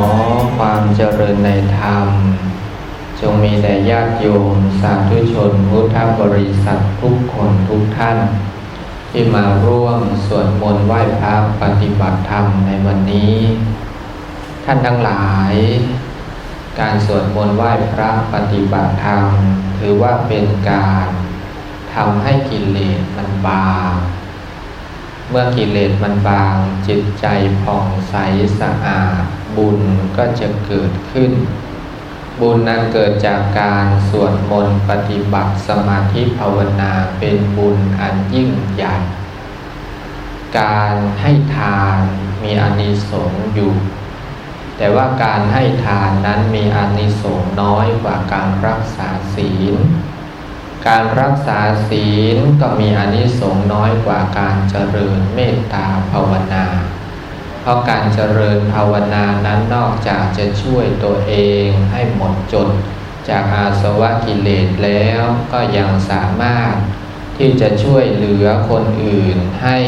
อความเจริญในธรรม จงมีแด่ญาติโยม สาธุชนพุทธบริษัททุกคนทุกท่าน ที่มาร่วมสวดมนต์ไหว้พระปฏิบัติธรรมในวันนี้ ท่านทั้งหลาย การสวดมนต์ไหว้พระปฏิบัติธรรม ถือว่าเป็นการทำให้กิเลสมันบางเมื่อกิเลสมันบางจิตใจผ่องใสสะอาด บุญก็จะเกิดขึ้น บุญนั้นเกิดจากการสวดมนต์ปฏิบัติสมาธิภาวนาเป็นบุญอันยิ่งใหญ่ การให้ทานมีอานิสงส์อยู่ แต่ว่าการให้ทานนั้นมีอานิสงส์น้อยกว่าการรักษาศีลการรักษาศีลก็มีอานิสงส์น้อยกว่าการเจริญเมตตาภาวนา เพราะการเจริญภาวนานั้นนอกจากจะช่วยตัวเองให้หมดจด จากอาสวะกิเลสแล้วก็ยังสามารถ ที่จะช่วยเหลือคนอื่นให้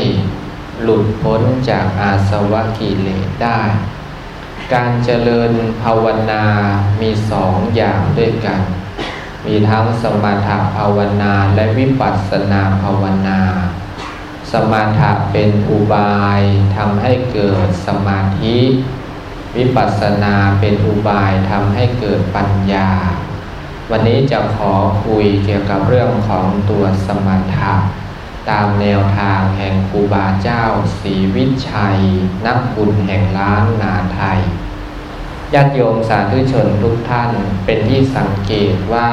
หลุดพ้นจากอาสวะกิเลสได้ การเจริญภาวนามีสองอย่างด้วยกัน มีทั้งสมถภาวนาและวิปัสสนาภาวนา สมถะเป็นอุบายทำให้เกิดสมาธิ วิปัสสนาเป็นอุบายทำให้เกิดปัญญา วันนี้จะขอคุยเกี่ยวกับเรื่องของตัวสมถะ ตามแนวทางแห่งครูบาเจ้าศรีวิชัย นักบุญแห่งล้านนาไทยญาติโยมสาธุชนทุกท่านเป็นที่สังเกตว่า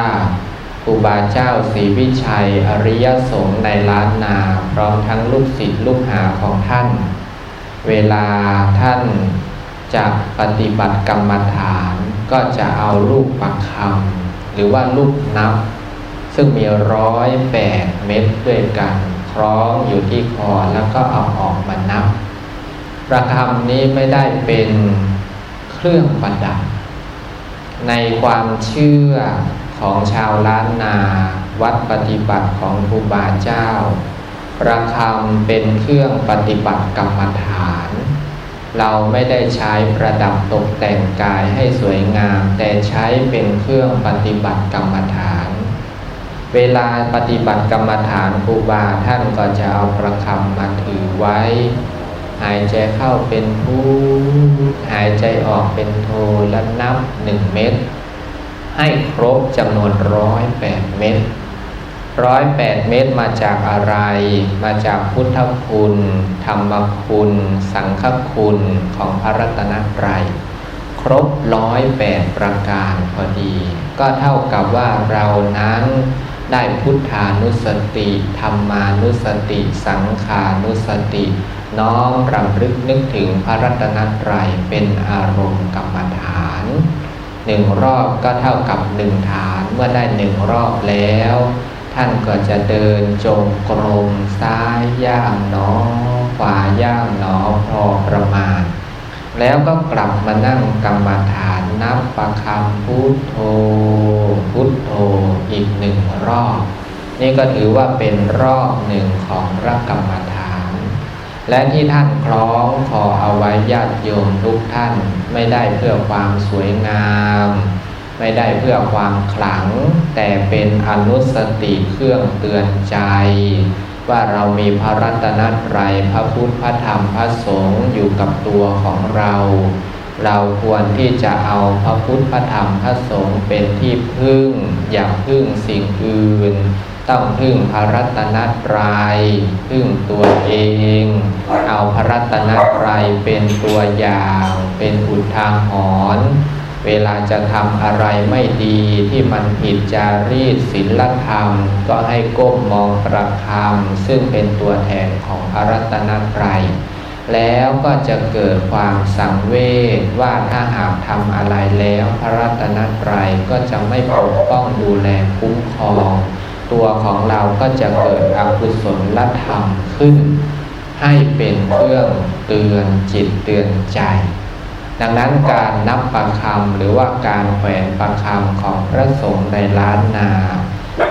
ครูบาเจ้าศรีวิชัย อริยสงฆ์ในล้านนา พร้อมทั้งลูกศิษย์ลูกหาของท่าน เวลาท่านจะปฏิบัติกรรมฐานก็จะเอาลูกปักคำหรือว่าลูกนับ ซึ่งมีร้อยแปดเม็ดด้วยกันคล้องอยู่ที่คอแล้วก็เอาออกมานับ ประคำนี้ไม่ได้เป็นเครื่องประดับ ในความเชื่อของชาวล้านนา วัดปฏิบัติของครูบาเจ้า ประคำเป็นเครื่องปฏิบัติกรรมฐาน เราไม่ได้ใช้ประดับตกแต่งกายให้สวยงาม แต่ใช้เป็นเครื่องปฏิบัติกรรมฐาน เวลาปฏิบัติกรรมฐานครูบาท่านก็จะเอาประคำมาถือไว้ หายใจเข้าเป็นพุทหายใจออกเป็นโทและนับหนึ่งเม็ด ให้ครบจำนวนร้อยแปดเม็ดร้อยแปดเม็ดมาจากอะไร มาจากพุทธคุณ ธรรมคุณ สังฆคุณของพระรัตนตรัยครบร้อยแปดประการพอดี ก็เท่ากับว่าเรานั้นได้พุทธานุสติ ธรรมานุสติ สังขานุสติ น้อมรำลึกนึกถึงพระรัตนตรัยเป็นอารมณ์กรรมฐาน หนึ่งรอบก็เท่ากับหนึ่งฐานเมื่อได้หนึ่งรอบแล้ว ท่านก็จะเดินจงกรมซ้ายย่างหนอขวาย่างหนอพอประมาณ แล้วก็กลับมานั่งกรรมฐานนับประคำพุทโธ พุทโธอีกหนึ่งรอบ นี่ก็ถือว่าเป็นรอบหนึ่งของรักกรรมฐาน และที่ท่านคล้องคอเอาไว้ญาติโยมทุกท่านไม่ได้เพื่อความสวยงาม ไม่ได้เพื่อความขลัง แต่เป็นอนุสติเครื่องเตือนใจ ว่าเรามีพระรัตนตรัยพระพุทธพระธรรมพระสงฆ์อยู่กับตัวของเรา เราควรที่จะเอาพระพุทธพระธรรมพระสงฆ์เป็นที่พึ่งอย่าพึ่งสิ่งอื่น ต้องพึ่งพระรัตนตรัยพึ่งตัวเอง เอาพระรัตนตรัยเป็นตัวอย่าง เป็นอุทาหรณ์เวลาจะทำอะไรไม่ดีที่มันผิดจารีตศีลธรรม ก็ให้ก้มมองประคำซึ่งเป็นตัวแทนของพระรัตนตรัยแล้วก็จะเกิดความสังเวชว่าถ้าหากทำอะไรแล้วพระรัตนตรัยก็จะไม่ปกป้องดูแลคุ้มครอง ตัวของเราก็จะเกิดอกุศลธรรมขึ้น ให้เป็นเครื่องเตือนจิตเตือนใจ ดังนั้นการนับประคำหรือว่าการแขวนประคำของพระสงฆ์ในล้านนา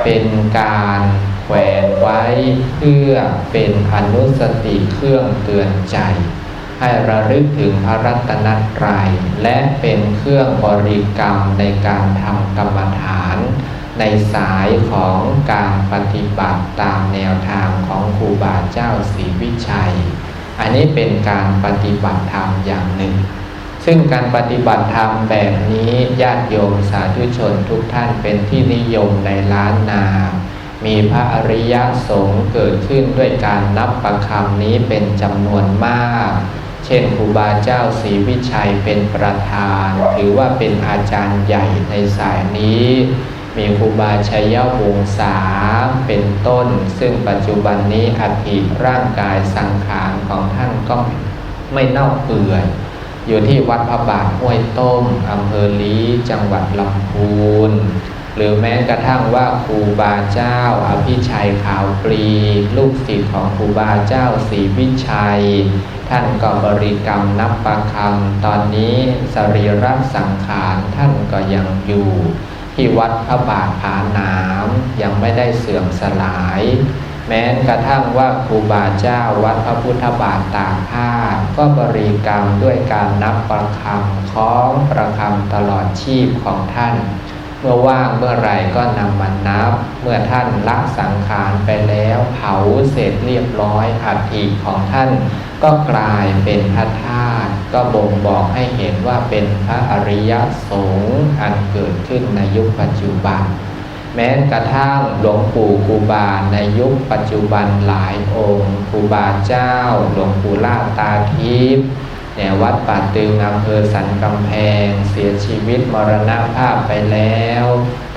เป็นการแขวนไว้เพื่อเป็นอนุสติเครื่องเตือนใจใให้ระลึกถึงพระรัตนตรัยและเป็นเครื่องบริกรรมในการทำกรรมฐาน ในสายของการปฏิบัติตามแนวทางของครูบาเจ้าศรีวิชัย อันนี้เป็นการปฏิบัติธรรมอย่างหนึ่ง ซึ่งการปฏิบัติธรรมแบบนี้ญาติโยมสาธุชนทุกท่านเป็นที่นิยมในล้านนา มีพระอริยสงฆ์เกิดขึ้นด้วยการนับประคำนี้เป็นจำนวนมาก เช่นครูบาเจ้าศรีวิชัยเป็นประธาน ถือว่าเป็นอาจารย์ใหญ่ในสายนี้ มีครูบาชัยยวงศาเป็นต้น ซึ่งปัจจุบันนี้อัฐิร่างกายสังขารของท่านก็ไม่เน่าเปื่อย อยู่ที่วัดพระบาทห้วยต้มอำเภอลีจังหวัดลำพูนหรือแม้กระทั่งว่าครูบาเจ้าอภิชัยขาวปลีลูกศิษย์ของครูบาเจ้าศรีวิชัย ท่านก็บริกรรมนับประคำตอนนี้สรีระสังขารท่านก็ยังอยู่ ที่วัดพระบาทผาหนามยังไม่ได้เสื่อมสลาย แม้กระทั่งว่าครูบาเจ้าวัดพระพุทธบาทตากผ้า ก็บริกรรมด้วยการนับประคำคล้องประคำตลอดชีพของท่าน เมื่อว่างเมื่อไรก็นำมานับ เมื่อท่านละสังขารไปแล้วเผาเสร็จเรียบร้อยอัฐิของท่าน ก็กลายเป็นพระธาตุก็บ่งบอกให้เห็นว่าเป็นพระอริยสงฆ์อันเกิดขึ้นในยุคปัจจุบัน แม้กระทั่งหลวงปู่ครูบาในยุคปัจจุบันหลายองค์ครูบาเจ้า หลวงปู่ล่าตาทิพย์ เนี่ยวัดป่าตึงอำเภอสันกำแพง เสียชีวิตมรณภาพไปแล้ว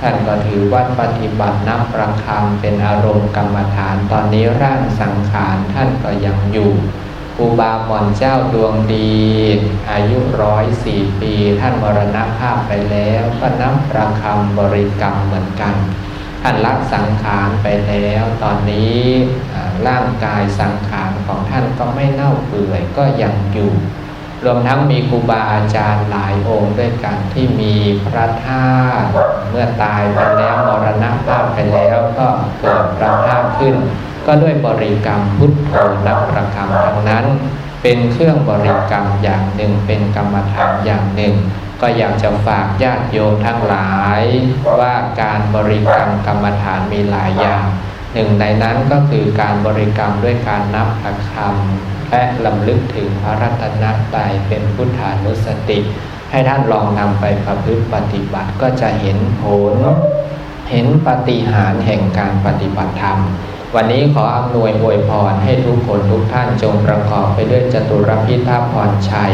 ท่านก็ถือวัดปฏิบัตินับประคำเป็นอารมณ์กรรมฐาน ตอนนี้ร่างสังขารท่านก็ยังอยู่ครูบาหม่อนเจ้าดวงดี อายุร้อยสี่ปี ท่านมรณภาพไปแล้วก็นับประคำบริกรรมเหมือนกัน ท่านรักสังขารไปแล้ว ตอนนี้ร่างกายสังขารของท่านก็ไม่เน่าเปื่อยก็ยังอยู่ รวมทั้งมีครูบาอาจารย์หลายองค์ด้วยกันที่มีพระธาตุเมื่อตายไปแล้วมรณภาพไปแล้วก็เกิดพระธาตุขึ้น ก็ด้วยบริกรรมพุทโธนับประคำทั้งนั้น เป็นเครื่องบริกรรมอย่างหนึ่งเป็นกรรมฐานอย่างหนึ่ง ก็อยากจะฝากญาติโยมทั้งหลาย ว่าการบริกรรมกรรมฐานมีหลายอย่าง หนึ่งในนั้นก็คือการบริกรรมด้วยการนับประคำ และลำลึกถึงพระรัตนตรัยเป็นพุทธานุสติ ให้ท่านลองนำไปประพฤติปฏิบัติก็จะเห็นผล เห็นปฏิหารแห่งการปฏิบัติธรรม วันนี้ขออำนวยอวยพรให้ทุกคนทุกท่านจงประกอบไปด้วยจตุรพิธาพรชัย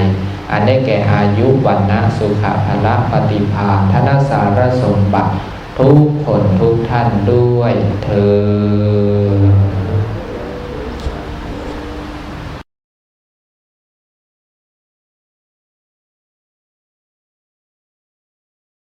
อันได้แก่อายุวันนะสุขภละปฏิภาณธนสารสมบัติทุกคนทุกท่านด้วยเธอ